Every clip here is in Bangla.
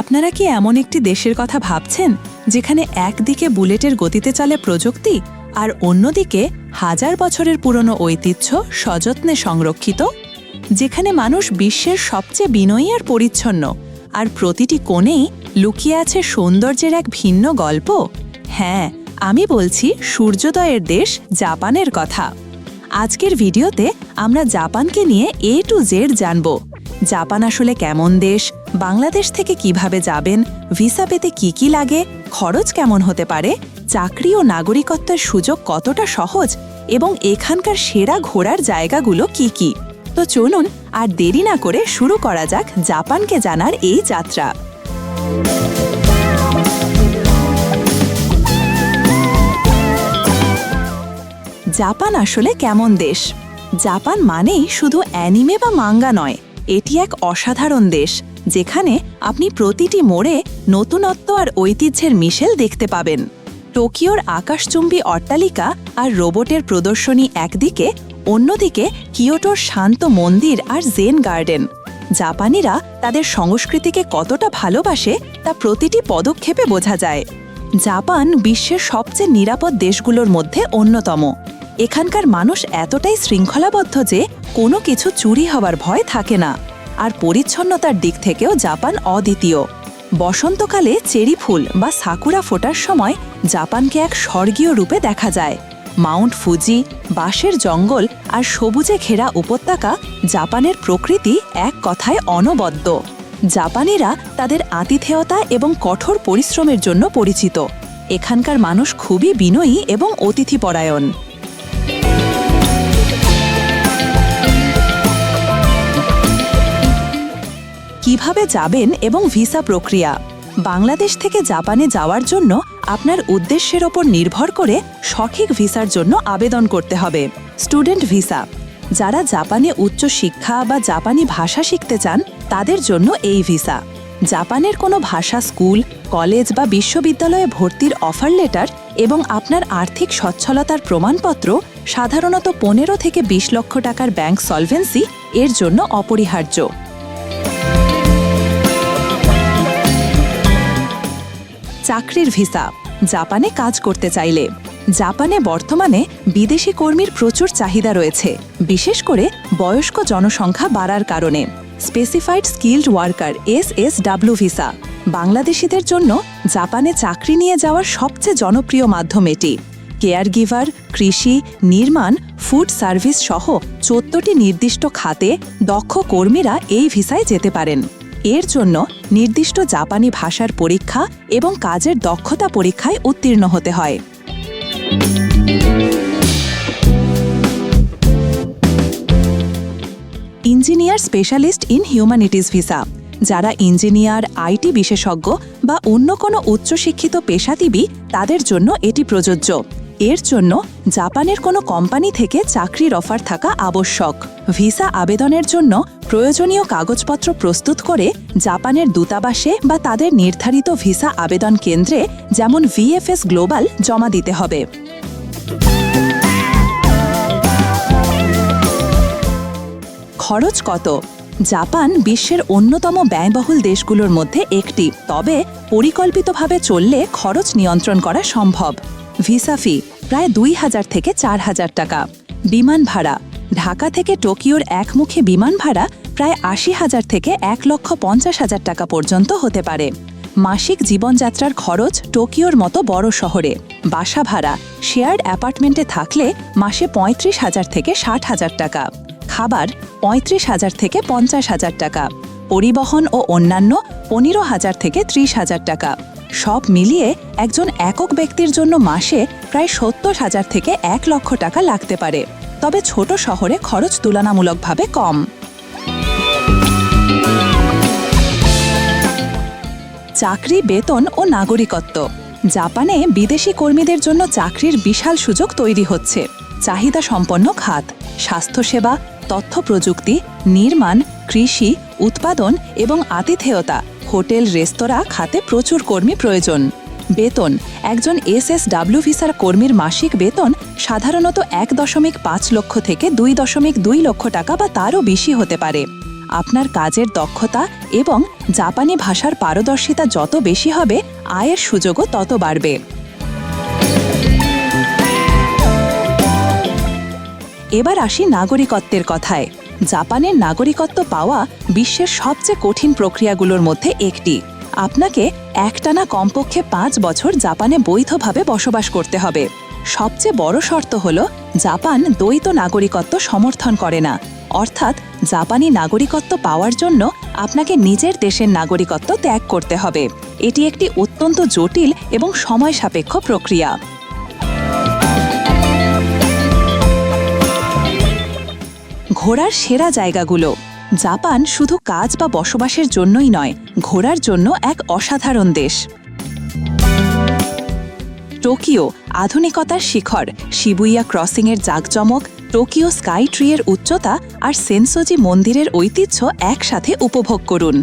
আপনারা কি এমন একটি দেশের কথা ভাবছেন, যেখানে একদিকে বুলেটের গতিতে চলে প্রযুক্তি আর অন্যদিকে হাজার বছরের পুরনো ঐতিহ্য সযত্নে সংরক্ষিত? যেখানে মানুষ বিশ্বের সবচেয়ে বিনয়ী আর পরিচ্ছন্ন, আর প্রতিটি কোণেই লুকিয়ে আছে সৌন্দর্যের এক ভিন্ন গল্প? হ্যাঁ আমি বলছি সূর্যোদয়ের দেশ জাপানের কথা। আজকের ভিডিওতে আমরা জাপানকে নিয়ে এ টু জেড জানব। জাপান আসলে কেমন দেশ? বাংলাদেশ থেকে কীভাবে যাবেন? ভিসা পেতে কি কি লাগে? খরচ কেমন হতে পারে? চাকরি ও নাগরিকত্বের সুযোগ কতটা সহজ? এবং এখানকার সেরা ঘোরার জায়গাগুলো কি কি? তো চলুন আর দেরি না করে শুরু করা যাক জাপানকে জানার এই যাত্রা। জাপান আসলে কেমন দেশ? জাপান মানেই শুধু অ্যানিমে বা মাঙ্গা নয় এটি এক অসাধারণ দেশ, যেখানে আপনি প্রতিটি মোড়ে নতুনত্ব আর ঐতিহ্যের মিশেল দেখতে পাবেন। টোকিওর আকাশচুম্বী অট্টালিকা আর রোবটের প্রদর্শনী একদিকে, অন্যদিকে কিয়োটোর শান্ত মন্দির আর জেন গার্ডেন। জাপানিরা তাদের সংস্কৃতিকে কতটা ভালোবাসে তা প্রতিটি পদক্ষেপে বোঝা যায়। জাপান বিশ্বের সবচেয়ে নিরাপদ দেশগুলোর মধ্যে অন্যতম। এখানকার মানুষ এতটাই শৃঙ্খলাবদ্ধ যে কোনো কিছু চুরি হওয়ার ভয় থাকে না। আর পরিচ্ছন্নতার দিক থেকেও জাপান অদ্বিতীয়। বসন্তকালে চেরি ফুল বা সাকুরা ফোটার সময় জাপানকে এক স্বর্গীয় রূপে দেখা যায়। মাউন্ট ফুজি, বাঁশের জঙ্গল আর সবুজে ঘেরা উপত্যকা জাপানের প্রকৃতি এক কথায় অনবদ্য। জাপানিরা তাদের আতিথেয়তা এবং কঠোর পরিশ্রমের জন্য পরিচিত। এখানকার মানুষ খুবই বিনয়ী এবং অতিথিপরায়ণ। কীভাবে যাবেন এবং ভিসা প্রক্রিয়া? বাংলাদেশ থেকে জাপানে যাওয়ার জন্য আপনার উদ্দেশ্যের ওপর নির্ভর করে সঠিক ভিসার জন্য আবেদন করতে হবে। Student visa. যারা জাপানে উচ্চ শিক্ষা বা জাপানি ভাষা শিখতে চান, তাদের জন্য এই ভিসা। জাপানের কোনো ভাষা স্কুল, কলেজ বা বিশ্ববিদ্যালয়ে ভর্তির অফার লেটার এবং আপনার আর্থিক সচ্ছলতার প্রমাণপত্র সাধারণত পনেরো থেকে ২০ লক্ষ টাকার ব্যাংক সলভেন্সি এর জন্য অপরিহার্য। চাকরির ভিসা, জাপানে কাজ করতে চাইলে। জাপানে বর্তমানে বিদেশি কর্মীর প্রচুর চাহিদা রয়েছে, বিশেষ করে বয়স্ক জনসংখ্যা বাড়ার কারণে। Specified skilled worker S S W visa বাংলাদেশিদের জন্য জাপানে চাকরি নিয়ে যাওয়ার সবচেয়ে জনপ্রিয় মাধ্যম এটি। কেয়ার গিভার কৃষি, নির্মাণ ফুড সার্ভিস সহ চোদ্দটি নির্দিষ্ট খাতে দক্ষ কর্মীরা এই ভিসায় যেতে পারেন। এর জন্য নির্দিষ্ট জাপানি ভাষার পরীক্ষা এবং কাজের দক্ষতা পরীক্ষায় উত্তীর্ণ হতে হয়। Engineer specialist in humanities visa, যারা ইঞ্জিনিয়ার, আইটি বিশেষজ্ঞ বা অন্য কোনো উচ্চশিক্ষিত পেশাজীবী, তাদের জন্য এটি প্রযোজ্য। এর জন্য জাপানের কোনো কোম্পানি থেকে চাকরির অফার থাকা আবশ্যক। ভিসা আবেদনের জন্য প্রয়োজনীয় কাগজপত্র প্রস্তুত করে জাপানের দূতাবাসে বা তাদের নির্ধারিত ভিসা আবেদন কেন্দ্রে যেমন ভিএফএস গ্লোবাল জমা দিতে হবে। খরচ কত? জাপান বিশ্বের অন্যতম ব্যয়বহুল দেশগুলোর মধ্যে একটি। তবে পরিকল্পিতভাবে চললে খরচ নিয়ন্ত্রণ করা সম্ভব। ভিসা ফি প্রায় দুই হাজার থেকে চার হাজার টাকা। বিমান ভাড়া। ঢাকা থেকে টোকিওর একমুখী বিমান ভাড়া প্রায় আশি হাজার থেকে এক লক্ষ পঞ্চাশ হাজার টাকা পর্যন্ত হতে পারে। মাসিক জীবনযাত্রার খরচ টোকিওর মতো বড় শহরে। বাসা ভাড়া, শেয়ার্ড অ্যাপার্টমেন্টে থাকলে মাসে পঁয়ত্রিশ হাজার থেকে ষাট হাজার টাকা। খাবার, পঁয়ত্রিশ হাজার থেকে পঞ্চাশ হাজার টাকা। পরিবহন ও অন্যান্য পনেরো হাজার থেকে ত্রিশ হাজার টাকা। সব মিলিয়ে একজন একক ব্যক্তির জন্য মাসে প্রায় সত্তর হাজার থেকে এক লক্ষ টাকা লাগতে পারে। তবে ছোট শহরে খরচ তুলনামূলকভাবে কম। চাকরি, বেতন ও নাগরিকত্ব। জাপানে বিদেশি কর্মীদের জন্য চাকরির বিশাল সুযোগ তৈরি হচ্ছে। চাহিদা সম্পন্ন খাত, স্বাস্থ্যসেবা, তথ্য প্রযুক্তি, নির্মাণ, কৃষি, উৎপাদন এবং আতিথেয়তা হোটেল, রেস্তোরাঁ খাতে প্রচুর কর্মী প্রয়োজন। বেতন, একজন এস এস এসএসডাব্লিউ ভিসার কর্মীর মাসিক বেতন সাধারণত এক দশমিক পাঁচ লক্ষ থেকে দুই দশমিক দুই লক্ষ টাকা বা তারও বেশি হতে পারে। আপনার কাজের দক্ষতা এবং জাপানি ভাষার পারদর্শিতা যত বেশি হবে, আয়ের সুযোগও তত বাড়বে। এবার আসি নাগরিকত্বের কথায়। জাপানের নাগরিকত্ব পাওয়া বিশ্বের সবচেয়ে কঠিন প্রক্রিয়াগুলোর মধ্যে একটি। আপনাকে একটানা কমপক্ষে পাঁচ বছর জাপানে বৈধভাবে বসবাস করতে হবে। সবচেয়ে বড় শর্ত হল, জাপান দ্বৈত নাগরিকত্ব সমর্থন করে না। অর্থাৎ, জাপানি নাগরিকত্ব পাওয়ার জন্য আপনাকে নিজের দেশের নাগরিকত্ব ত্যাগ করতে হবে। এটি একটি অত্যন্ত জটিল এবং সময় সাপেক্ষ প্রক্রিয়া। ঘোরার সেরা জায়গাগুলো। জাপান শুধু কাজ বা বসবাসের জন্যই নয় ঘোরার জন্য এক অসাধারণ দেশ। টোকিও আধুনিকতার শিখর, শিবুইয়া ক্রসিংয়ের জাঁকজমক, টোকিও স্কাই ট্রিয়ের উচ্চতা আর সেন্সোজি মন্দিরের ঐতিহ্য একসাথে উপভোগ করুন।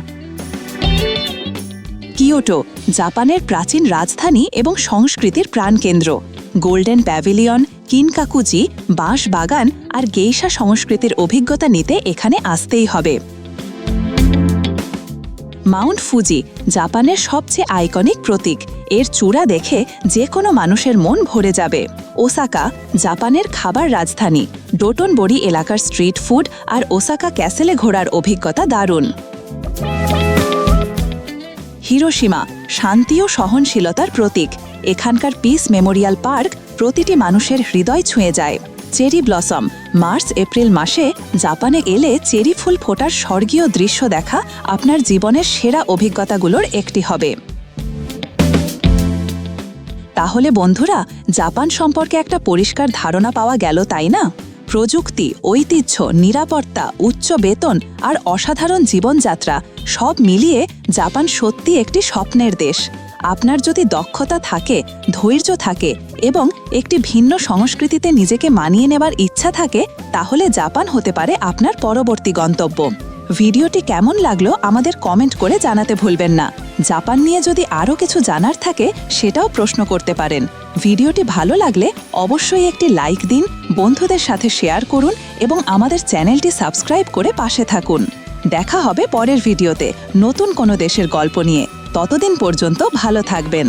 কিয়োটো, জাপানের প্রাচীন রাজধানী এবং সংস্কৃতির প্রাণকেন্দ্র। গোল্ডেন প্যাভিলিয়ন, কিনকাকুচি বাঁশ বাগান আর গেইশা সংস্কৃতির অভিজ্ঞতা নিতে এখানে আসতেই হবে। মাউন্ট ফুজি, জাপানের সবচেয়ে আইকনিক প্রতীক। এর চূড়া দেখে যে কোনো মানুষের মন ভরে যাবে। ওসাকা, জাপানের খাবার রাজধানী। ডোটনবড়ি এলাকার স্ট্রিট ফুড আর ওসাকা ক্যাসেলে ঘোরার অভিজ্ঞতা দারুণ। হিরোসীমা শান্তি ও সহনশীলতার প্রতীক। এখানকার পিস মেমোরিয়াল পার্ক প্রতিটি মানুষের হৃদয় ছুঁয়ে যায়। চেরি ব্লসম মার্চ এপ্রিল মাসে জাপানে এলে চেরি ফুল ফোটার স্বর্গীয় দৃশ্য দেখা আপনার জীবনের সেরা অভিজ্ঞতাগুলোর একটি হবে। তাহলে বন্ধুরা জাপান সম্পর্কে একটা পরিষ্কার ধারণা পাওয়া গেল, তাই না? প্রযুক্তি, ঐতিহ্য, নিরাপত্তা, উচ্চ বেতন আর অসাধারণ জীবনযাত্রা সব মিলিয়ে জাপান সত্যি একটি স্বপ্নের দেশ। আপনার যদি দক্ষতা থাকে, ধৈর্য থাকে এবং একটি ভিন্ন সংস্কৃতিতে নিজেকে মানিয়ে নেবার ইচ্ছা থাকে, তাহলে জাপান হতে পারে আপনার পরবর্তী গন্তব্য। ভিডিওটি কেমন লাগল আমাদের কমেন্ট করে জানাতে ভুলবেন না। জাপান নিয়ে যদি আরও কিছু জানার থাকে, সেটাও প্রশ্ন করতে পারেন। ভিডিওটি ভালো লাগলে অবশ্যই একটি লাইক দিন, বন্ধুদের সাথে শেয়ার করুন এবং আমাদের চ্যানেলটি সাবস্ক্রাইব করে পাশে থাকুন। দেখা হবে পরের ভিডিওতে নতুন কোনো দেশের গল্প নিয়ে। ততদিন পর্যন্ত ভালো থাকবেন।